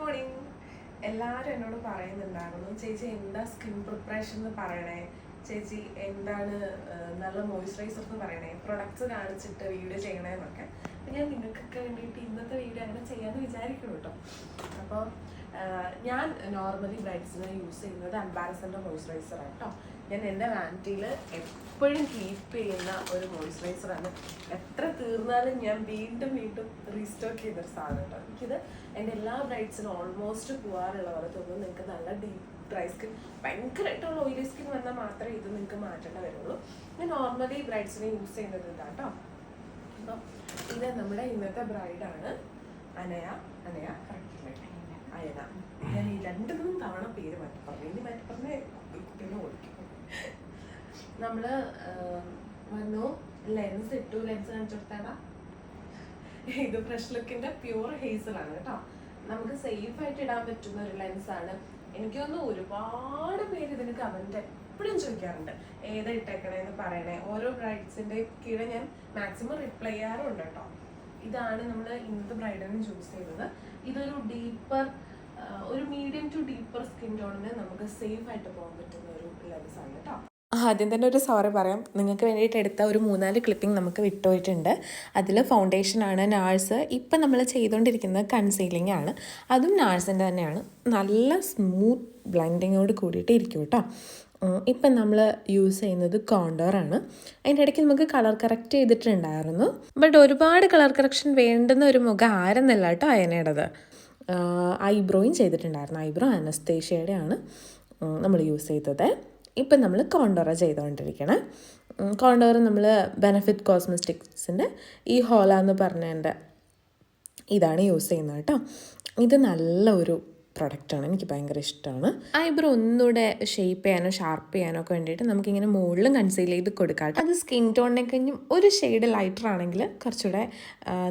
Morning എല്ലാവരും എന്നോട് പറയുന്നുണ്ടായിരുന്നു ചേച്ചി എന്താ സ്കിൻ പ്രിപ്പറേഷൻ എന്ന് പറയണേ? ചേച്ചി എന്താണ് നല്ല മോയ്സ്ചറൈസർ എന്ന് പറയണേ? പ്രൊഡക്ട്സ് കാണിച്ചിട്ട് വീഡിയോ ചെയ്യണേന്നൊക്കെ. അപ്പം ഞാൻ നിങ്ങൾക്കൊക്കെ വേണ്ടിയിട്ട് ഇന്നത്തെ വീഡിയോ അങ്ങനെ ചെയ്യാമെന്ന് വിചാരിക്കും കേട്ടോ അപ്പോൾ ഞാൻ നോർമലി ബ്രൈഡ്സിന് യൂസ് ചെയ്യുന്നത് അംബാരസന്റെ മോയ്സ്ചറൈസർ കേട്ടോ ഞാൻ എന്റെ വാന്റിയിൽ എപ്പോഴും കീപ്പ് ചെയ്യുന്ന ഒരു മോയ്സ്ചറൈസറാണ് എത്ര തീർന്നാലും ഞാൻ വീണ്ടും വീണ്ടും റീസ്റ്റോക്ക് ചെയ്തൊരു സാധനം കേട്ടോ എനിക്കിത് എന്റെ എല്ലാ ബ്രൈഡ്സിനും ഓൾമോസ്റ്റ് പോകാറുള്ള പോലെ തോന്നുന്നു. നിങ്ങൾക്ക് നല്ല ഡീപ്പ് ഡ്രൈ സ്കിൻ ഭയങ്കരമായിട്ടുള്ള ഓയിലി സ്കിൻ വന്നാൽ മാത്രമേ ഇത് നിങ്ങൾക്ക് മാറ്റേണ്ട വരുള്ളൂ. ഞാൻ നോർമലി ബ്രൈഡ്സിനെ യൂസ് ചെയ്യുന്നത് ഇതാണ് കേട്ടോ അപ്പം ഇത് നമ്മുടെ ഇന്നത്തെ ബ്രൈഡാണ് അനയ. അനയ കറക്റ്റില്ലേ അയന ഞാൻ ഈ രണ്ട് മൂന്ന് തവണ പേര് മാറ്റി പറഞ്ഞു ഇനി മാറ്റി കുട്ടീനെ ഓടിക്കും. നമ്മൾ വന്നു. ലെൻസ് ഇട്ടു. ലെൻസ് കാണിച്ചു കൊടുത്താടാ. ഇത് ഫ്രഷ് ലുക്കിന്റെ പ്യൂർ ആണ് കേട്ടോ. നമുക്ക് സേഫ് ആയിട്ട് ഇടാൻ പറ്റുന്ന ഒരു ലെൻസ് ആണ്. എനിക്ക് തോന്നുന്നു ഒരുപാട് പേര് ഇതിന് കമന്റ് എപ്പോഴും ചോദിക്കാറുണ്ട്. ഏതാ ഇട്ടേക്കണേന്ന് പറയണേ. ഓരോ ബ്രൈഡ്സിന്റെ കീഴെ ഞാൻ മാക്സിമം റിപ്ലൈ ചെയ്യാറുണ്ട് കേട്ടോ. ഇതാണ് നമ്മൾ ഇന്നത്തെ ബ്രൈഡിന് ചൂസ് ചെയ്തത്. ഇതൊരു deeper medium to deeper skin ടോണിന് നമുക്ക് സേഫ് ആയിട്ട് പോകാൻ പറ്റുന്ന ഒരു ലെൻസ് ആണ് കേട്ടോ. ആദ്യം തന്നെ ഒരു സോറി പറയാം നിങ്ങൾക്ക് വേണ്ടിയിട്ട് എടുത്ത ഒരു മൂന്നാൽ ക്ലിപ്പിംഗ് നമുക്ക് വിട്ടുപോയിട്ടുണ്ട് അതിൽ ഫൗണ്ടേഷനാണ് നാഴ്സ് ഇപ്പം നമ്മൾ ചെയ്തുകൊണ്ടിരിക്കുന്നത് കൺസീലിംഗ് ആണ്. അതും നാഴ്സിന്റെ തന്നെയാണ്. നല്ല സ്മൂത്ത് ബ്ലൈൻഡിങ്ങോട് കൂടിയിട്ട് ഇരിക്കും കേട്ടോ. ഇപ്പം നമ്മൾ യൂസ് ചെയ്യുന്നത് കോണ്ടോറാണ് അതിന്റെ ഇടയ്ക്ക് നമുക്ക് കളർ കറക്റ്റ് ചെയ്തിട്ടുണ്ടായിരുന്നു. ബട്ട് ഒരുപാട് കളർ കറക്ഷൻ വേണ്ടുന്ന ഒരു മുഖം ആരെന്നല്ല കേട്ടോ അയനയുടേത്. ഐബ്രോയും ചെയ്തിട്ടുണ്ടായിരുന്നു. ഐബ്രോ അനസ്തേഷ്യയുടെ ആണ് നമ്മൾ യൂസ് ചെയ്തത്. ഇപ്പം നമ്മൾ കോണ്ടോറ ചെയ്തുകൊണ്ടിരിക്കണേ. കോണ്ടോറ നമ്മൾ ബെനഫിറ്റ് കോസ്മെറ്റിക്സിന്റെ ഈ ഹോല എന്ന് പറഞ്ഞതിന്റെ ഇതാണ് യൂസ് ചെയ്യുന്നത് കേട്ടോ. ഇത് നല്ല ഒരു പ്രൊഡക്റ്റാണ് എനിക്ക് ഭയങ്കര ഇഷ്ടമാണ്. ഐബ്രോ ഒന്നുകൂടെ ഷേപ്പ് ചെയ്യാനോ ഷാർപ്പ് ചെയ്യാനോ ഒക്കെ വേണ്ടിയിട്ട് നമുക്കിങ്ങനെ മുകളിലും കൺസീൽ ചെയ്ത് കൊടുക്കാം അത് സ്കിൻ ടോണിനെ കഴിഞ്ഞും ഒരു ഷെയ്ഡ് ലൈറ്റർ ആണെങ്കിൽ കുറച്ചുകൂടെ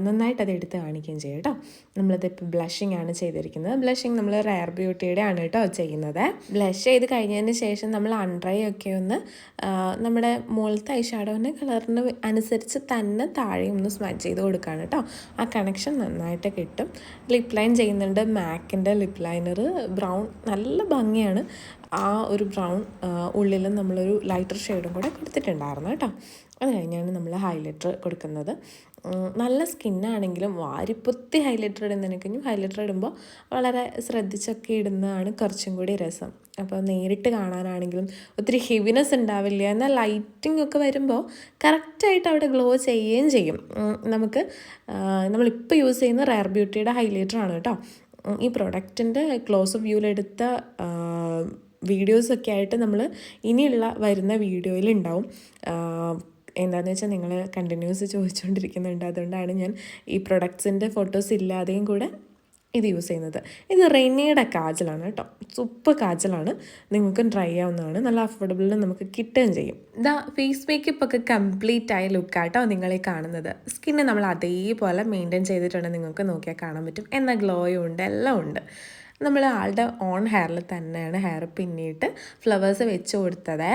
നന്നായിട്ട് അത് എടുത്ത് കാണിക്കുകയും ചെയ്യും കേട്ടോ. നമ്മളിതിപ്പോൾ ബ്ലഷിംഗ് ആണ് ചെയ്തിരിക്കുന്നത്. ബ്ലഷിംഗ് നമ്മൾ റയർ ബ്യൂട്ടിയുടെ ആണ് കേട്ടോ ചെയ്യുന്നത്. ബ്ലഷ് ചെയ്ത് കഴിഞ്ഞതിന് ശേഷം നമ്മൾ അൺഡ്രൈ ഒക്കെ ഒന്ന് നമ്മുടെ മുകളിലത്തെ ഐ ഷാഡോവിന്റെ കളറിന് അനുസരിച്ച് തന്നെ താഴെ ഒന്ന് സ്മച്ച് ചെയ്ത് കൊടുക്കുകയാണ് കേട്ടോ. ആ കണക്ഷൻ നന്നായിട്ട് കിട്ടും. ലിപ് ലൈൻ ചെയ്യുന്നുണ്ട് മാക്കിന്റെ ലിപ് ലൈനർ ബ്രൗൺ നല്ല ഭംഗിയാണ്. ആ ഒരു ബ്രൗൺ ഉള്ളിൽ നമ്മളൊരു ലൈറ്റർ ഷെയ്ഡും കൂടെ കൊടുത്തിട്ടുണ്ടായിരുന്നു കേട്ടോ. അത് കഴിഞ്ഞാണ് നമ്മൾ ഹൈലൈറ്റർ കൊടുക്കുന്നത്. നല്ല സ്കിന്നാണെങ്കിലും വാരിപ്പൊത്തി ഹൈലൈറ്റർ ഇടുന്നതിനെ കഴിഞ്ഞു ഹൈലൈറ്റർ ഇടുമ്പോൾ വളരെ ശ്രദ്ധിച്ചൊക്കെ ഇടുന്നതാണ് കുറച്ചും കൂടി രസം. അപ്പോൾ നേരിട്ട് കാണാനാണെങ്കിലും ഒത്തിരി ഹെവിനെസ് ഉണ്ടാവില്ല എന്നാൽ ലൈറ്റിംഗ് ഒക്കെ വരുമ്പോൾ കറക്റ്റായിട്ട് അവിടെ ഗ്ലോ ചെയ്യുകയും ചെയ്യും. നമുക്ക് നമ്മളിപ്പോൾ യൂസ് ചെയ്യുന്ന റയർ ബ്യൂട്ടിയുടെ ഹൈലൈറ്റർ ആണ് കേട്ടോ. ഈ പ്രൊഡക്റ്റിന്റെ ക്ലോസ് വ്യൂവിലെടുത്ത വീഡിയോസൊക്കെ ആയിട്ട് നമ്മൾ ഇനിയുള്ള വരുന്ന വീഡിയോയിൽ ഉണ്ടാവും. എന്താണെന്ന് വെച്ചാൽ നിങ്ങൾ കണ്ടിന്യൂസ് ചോദിച്ചുകൊണ്ടിരിക്കുന്നുണ്ട് അതുകൊണ്ടാണ് ഞാൻ ഈ പ്രൊഡക്ട്സിന്റെ ഫോട്ടോസ് ഇല്ലാതെയും കൂടെ ഇത് യൂസ് ചെയ്യുന്നത്. ഇത് റെനിയുടെ കാജലാണ് കേട്ടോ. സൂപ്പർ കാജലാണ്. നിങ്ങൾക്കും ട്രൈ ആവുന്നതാണ്. നല്ല അഫോർഡബിളിൽ നമുക്ക് കിട്ടുകയും ചെയ്യും. ഇതാ ഫേസ് മേക്കപ്പ് ഒക്കെ കംപ്ലീറ്റ് ആയ ലുക്കാട്ടോ നിങ്ങളെ കാണുന്നത്. സ്കിന്നെ നമ്മൾ അതേപോലെ മെയിന്റെയിൻ ചെയ്തിട്ടുണ്ട്. നിങ്ങൾക്ക് നോക്കിയാൽ കാണാൻ പറ്റും. എന്ന ഗ്ലോയും ഉണ്ട് എല്ലാം ഉണ്ട്. നമ്മൾ ആളുടെ ഓൺ ഹെയറിൽ തന്നെയാണ് ഹെയർ പിന്നിയിട്ട് ഫ്ലവേഴ്സ് വെച്ച് കൊടുത്തത്.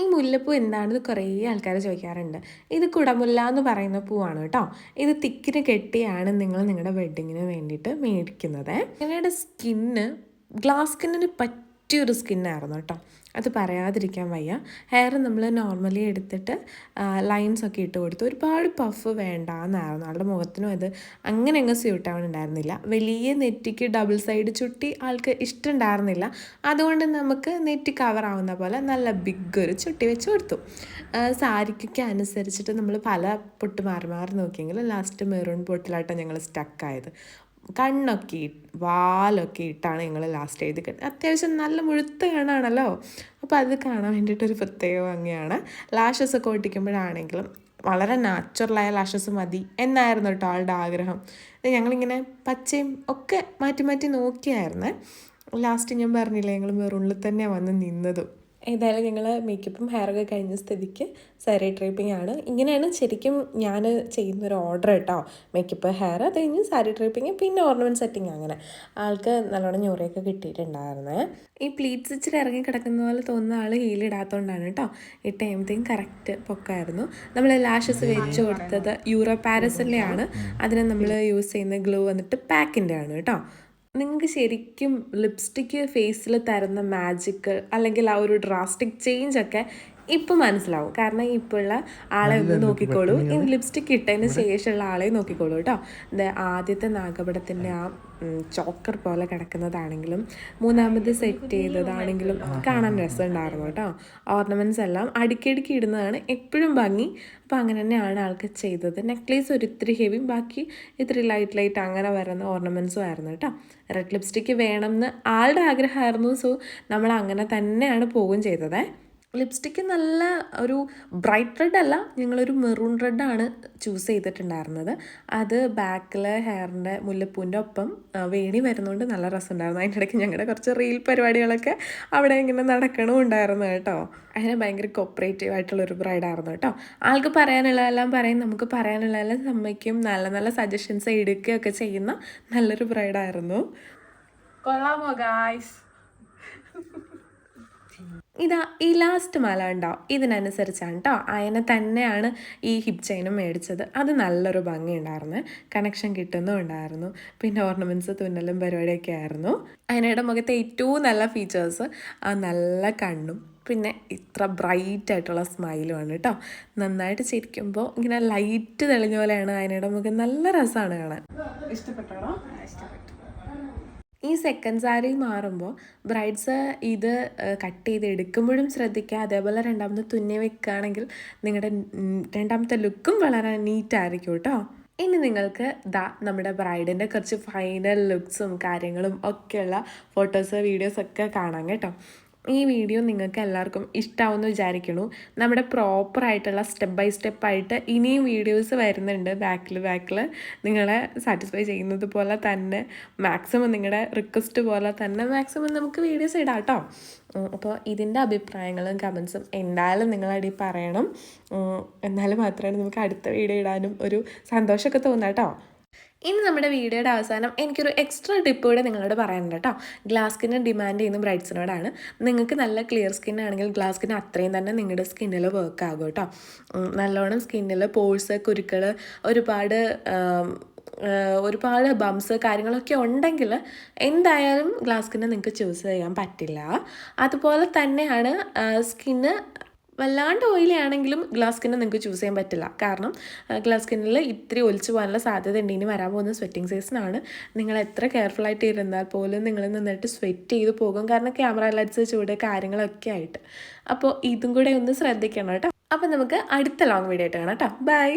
ഈ മുല്ലപ്പൂ എന്താണെന്ന് കുറേ ആൾക്കാർ ചോദിക്കാറുണ്ട്. ഇത് കുടമുല്ല എന്ന് പറയുന്ന പൂവാണ് കേട്ടോ. ഇത് തിക്കിന് കെട്ടിയാണ് നിങ്ങൾ നിങ്ങളുടെ വെഡ്ഡിങ്ങിന് വേണ്ടിയിട്ട് മേടിക്കുന്നത്. നിങ്ങളുടെ സ്കിന്ന് ഗ്ലാസ് സ്കിന്നിന് പറ്റിയൊരു സ്കിന്നായിരുന്നു കേട്ടോ. അത് പറയാതിരിക്കാൻ വയ്യ. ഹെയർ നമ്മൾ നോർമലി എടുത്തിട്ട് ലൈൻസ് ഒക്കെ ഇട്ട് കൊടുത്തു ഒരുപാട് പഫ് വേണ്ട എന്നായിരുന്നു ആളുടെ മുഖത്തിനും അത് അങ്ങനെ അങ്ങ് സ്യൂട്ട് ആവണുണ്ടായിരുന്നില്ല. വലിയ നെറ്റിക്ക് ഡബിൾ സൈഡ് ചുട്ടി ആൾക്ക് ഇഷ്ടമുണ്ടായിരുന്നില്ല അതുകൊണ്ട് നമുക്ക് നെറ്റി കവർ ആവുന്ന പോലെ നല്ല ബിഗ് ഒരു ചുട്ടി വെച്ച് കൊടുത്തു. സാരിക്കൊക്കെ അനുസരിച്ചിട്ട് നമ്മൾ പല പൊട്ട് മാറി മാറി നോക്കിയെങ്കിൽ ലാസ്റ്റ് മെറൂൺ പൊട്ടിലായിട്ടാണ് ഞങ്ങൾ സ്റ്റക്കായത് കണ്ണൊക്കെ വാലൊക്കെ ഇട്ടാണ് ഞങ്ങൾ ലാസ്റ്റ് എഴുതി കിട്ടുന്നത് അത്യാവശ്യം നല്ല മുഴുത്ത കണ്ണാണല്ലോ? അപ്പോൾ അത് കാണാൻ വേണ്ടിയിട്ടൊരു പ്രത്യേക ഭംഗിയാണ്. ലാഷസ് ഒക്കെ ഒട്ടിക്കുമ്പോഴാണെങ്കിലും വളരെ നാച്ചുറലായ ലാഷസ് മതി എന്നായിരുന്നു കേട്ടോ ആളുടെ ആഗ്രഹം. ഞങ്ങളിങ്ങനെ പച്ചയും ഒക്കെ മാറ്റി മാറ്റി നോക്കിയായിരുന്നു. ലാസ്റ്റ് ഞാൻ പറഞ്ഞില്ല ഞങ്ങൾ മെറൂണിൽ തന്നെ വന്ന് നിന്നതും. ഏതായാലും ഞങ്ങൾ മേക്കപ്പും ഹെയറൊക്കെ കഴിഞ്ഞ സ്ഥിതിക്ക് സാരി ട്രൈപ്പിംഗ് ആണ്. ഇങ്ങനെയാണ് ശരിക്കും ഞാൻ ചെയ്യുന്നൊരു ഓർഡർ കേട്ടോ. മേക്കപ്പ് ഹെയർ അത് കഴിഞ്ഞ് സാരി ട്രൈപ്പിംഗ് പിന്നെ ഓർണമെന്റ് സെറ്റിങ് അങ്ങനെ. ആൾക്ക് നല്ലോണം ഞൊറിയൊക്കെ കിട്ടിയിട്ടുണ്ടായിരുന്നേ. ഈ പ്ലീറ്റ്സ് ഇച്ചിരി ഇറങ്ങി കിടക്കുന്ന പോലെ തോന്നുന്ന ആൾ ഹീലിടാത്തതുകൊണ്ടാണ് കേട്ടോ. ടൈം കഴിയുമ്പോഴത്തേക്കും കറക്റ്റ് പൊക്കായിരുന്നു. നമ്മൾ ലാഷസ് വെച്ച് കൊടുത്തത് യൂറോ പാരസിന്റെ ആണ് അതിനെ നമ്മൾ യൂസ് ചെയ്യുന്ന ഗ്ലൂ വന്നിട്ട് പാക്കിന്റെ ആണ് കേട്ടോ. നിങ്ങൾക്ക് ശരിക്കും ലിപ്സ്റ്റിക്ക് ഫേസിൽ തരുന്ന മാജിക്ക് അല്ലെങ്കിൽ ആ ഒരു ഡ്രാസ്റ്റിക് ചേഞ്ച് ഒക്കെ ഇപ്പം മനസ്സിലാവും. കാരണം ഇപ്പോഴുള്ള ആളെ ഒന്ന് നോക്കിക്കോളൂ. ഈ ലിപ്സ്റ്റിക് ഇട്ടതിന് ശേഷമുള്ള ആളെ നോക്കിക്കോളൂ കേട്ടോ. ആദ്യത്തെ നാഗപടത്തിന്റെ ആ ചോക്കർ പോലെ കിടക്കുന്നതാണെങ്കിലും മൂന്നാമത് സെറ്റ് ചെയ്തതാണെങ്കിലും കാണാൻ രസമുണ്ടായിരുന്നു കേട്ടോ. ഓർണമെന്റ്സ് എല്ലാം അടുക്കിടുക്കി ഇടുന്നതാണ് എപ്പോഴും ഭംഗി. അപ്പോൾ അങ്ങനെ തന്നെയാണ് ആൾക്ക് ചെയ്തത്. നെക്ലേസ് ഒരു ഇത്തിരി ഹെവി ബാക്കി ഇത്തിരി ലൈറ്റ് ലൈറ്റ് അങ്ങനെ വരുന്ന ഓർണമെന്റ്സും ആയിരുന്നു കേട്ടോ. റെഡ് ലിപ്സ്റ്റിക്ക് വേണമെന്ന് ആളുടെ ആഗ്രഹമായിരുന്നു. സോ നമ്മൾ അങ്ങനെ തന്നെയാണ് പോവുകയും ചെയ്തത്. ലിപ്സ്റ്റിക്ക് നല്ല ഒരു ബ്രൈറ്റ് റെഡ് അല്ല ഞങ്ങളൊരു മെറൂൺ റെഡാണ് ചൂസ് ചെയ്തിട്ടുണ്ടായിരുന്നത്. അത് ബാക്കിൽ ഹെയറിന്റെ മുല്ലപ്പൂവിന്റെ ഒപ്പം വേണി വരുന്നതുകൊണ്ട് നല്ല രസമുണ്ടായിരുന്നു. അതിന്റെ ഇടയ്ക്ക് ഞങ്ങളുടെ കുറച്ച് റീൽ പരിപാടികളൊക്കെ അവിടെ ഇങ്ങനെ നടക്കണമുണ്ടായിരുന്നു കേട്ടോ. അങ്ങനെ ഭയങ്കര കോപ്പറേറ്റീവ് ആയിട്ടുള്ളൊരു ബ്രൈഡായിരുന്നു കേട്ടോ. ആൾക്ക് പറയാനുള്ളതെല്ലാം പറയും നമുക്ക് പറയാനുള്ളതെല്ലാം സമ്മതിക്കും. നല്ല നല്ല സജഷൻസ് എടുക്കുകയൊക്കെ ചെയ്യുന്ന നല്ലൊരു ബ്രൈഡായിരുന്നു കൊള്ളാമോ ഗായ്സ് ഇതാ ഈ ലാസ്റ്റ് മാല ഉണ്ടാവും ഇതിനനുസരിച്ചാണ് കേട്ടോ അയനെ തന്നെയാണ് ഈ ഹിപ് ചെയിനും മേടിച്ചത്. അത് നല്ലൊരു ഭംഗി ഉണ്ടായിരുന്നു കണക്ഷൻ കിട്ടുന്നുണ്ടായിരുന്നു പിന്നെ ഓർണമെന്റ്സ് തുന്നലും പരിപാടിയൊക്കെ ആയിരുന്നു. അയനയുടെ മുഖത്തെ ഏറ്റവും നല്ല ഫീച്ചേഴ്സ് ആ നല്ല കണ്ണും പിന്നെ ഇത്ര ബ്രൈറ്റ് ആയിട്ടുള്ള സ്മൈലുമാണ് കേട്ടോ നന്നായിട്ട് ചിരിക്കുമ്പോൾ ഇങ്ങനെ ലൈറ്റ് തെളിഞ്ഞ പോലെയാണ് അയനയുടെ മുഖം. നല്ല രസമാണ് കാണാൻ. ഇഷ്ടപ്പെട്ടാണോ ഈ സെക്കൻഡ് സാരി മാറുമ്പോൾ ബ്രൈഡ്സ് ഇത് കട്ട് ചെയ്ത് എടുക്കുമ്പോഴും ശ്രദ്ധിക്കുക. അതേപോലെ രണ്ടാമത് തുന്നി വെക്കുകയാണെങ്കിൽ നിങ്ങളുടെ രണ്ടാമത്തെ ലുക്കും വളരെ നീറ്റായിരിക്കും കേട്ടോ ഇനി നിങ്ങൾക്ക് ദാ നമ്മുടെ ബ്രൈഡിന്റെ കുറച്ച് ഫൈനൽ ലുക്സും കാര്യങ്ങളും ഒക്കെയുള്ള ഫോട്ടോസ് വീഡിയോസ് ഒക്കെ കാണാം കേട്ടോ. ഈ വീഡിയോ നിങ്ങൾക്ക് എല്ലാവർക്കും ഇഷ്ടമാവുമെന്ന് വിചാരിക്കണു നമ്മുടെ പ്രോപ്പറായിട്ടുള്ള സ്റ്റെപ്പ് ബൈ സ്റ്റെപ്പായിട്ട് ഇനിയും വീഡിയോസ് വരുന്നുണ്ട് ബാക്കിൽ ബാക്കിൽ നിങ്ങളെ സാറ്റിസ്ഫൈ ചെയ്യുന്നത് പോലെ തന്നെ മാക്സിമം നിങ്ങളുടെ റിക്വസ്റ്റ് പോലെ തന്നെ മാക്സിമം നമുക്ക് വീഡിയോസ് ഇടാം കേട്ടോ അപ്പോൾ ഇതിന്റെ അഭിപ്രായങ്ങളും കമൻസും എന്തായാലും നിങ്ങളടി പറയണം. എന്നാൽ മാത്രമേ നമുക്ക് അടുത്ത വീഡിയോ ഇടാനും ഒരു സന്തോഷമൊക്കെ തോന്നാം കേട്ടോ ഇനി നമ്മുടെ വീഡിയോയുടെ അവസാനം എനിക്കൊരു എക്സ്ട്രാ ടിപ്പ് കൂടെ നിങ്ങളോട് പറയാനുണ്ട് കേട്ടോ ഗ്ലാസ് സ്കിന്ന് ഡിമാൻഡ് ചെയ്യുന്ന ബ്രൈഡ്സിനോടാണ് നിങ്ങൾക്ക് നല്ല ക്ലിയർ സ്കിൻ ആണെങ്കിൽ ഗ്ലാസ് സ്കിൻ അത്രയും തന്നെ നിങ്ങളുടെ സ്കിന്നിൽ വർക്ക് ആകും കേട്ടോ നല്ലോണം സ്കിന്നിൽ പോഴ്സ് കുരുക്കൾ ഒരുപാട് ഒരുപാട് ബംസ് കാര്യങ്ങളൊക്കെ ഉണ്ടെങ്കിൽ എന്തായാലും ഗ്ലാസ് സ്കിന്ന് നിങ്ങൾക്ക് ചൂസ് ചെയ്യാൻ പറ്റില്ല. അതുപോലെ തന്നെയാണ് സ്കിന്ന് വല്ലാണ്ട് ഓയിലി ആണെങ്കിലും ഗ്ലാസ് സ്കിന്ന് നിങ്ങൾക്ക് ചൂസ് ചെയ്യാൻ പറ്റില്ല. കാരണം ഗ്ലാസ് സ്കിന്നിൽ ഇത്തിരി ഒലിച്ചു പോകാനുള്ള സാധ്യത ഉണ്ട്. ഇനി വരാൻ പോകുന്ന സ്വെറ്റിംഗ് സീസണാണ് നിങ്ങൾ എത്ര കെയർഫുൾ ആയിട്ട് ഇരുന്നാൽ പോലും നിങ്ങൾ നന്നായിട്ട് സ്വെറ്റ് ചെയ്ത് പോകും. കാരണം ക്യാമറ ലൈറ്റ്സ് ചൂട് കാര്യങ്ങളൊക്കെ ആയിട്ട്. അപ്പോൾ ഇതും കൂടെ ഒന്ന് ശ്രദ്ധിക്കണം കേട്ടോ. അപ്പോൾ നമുക്ക് അടുത്ത ലോങ് വീഡിയോ ആയിട്ട് കാണാം കേട്ടോ. ബൈ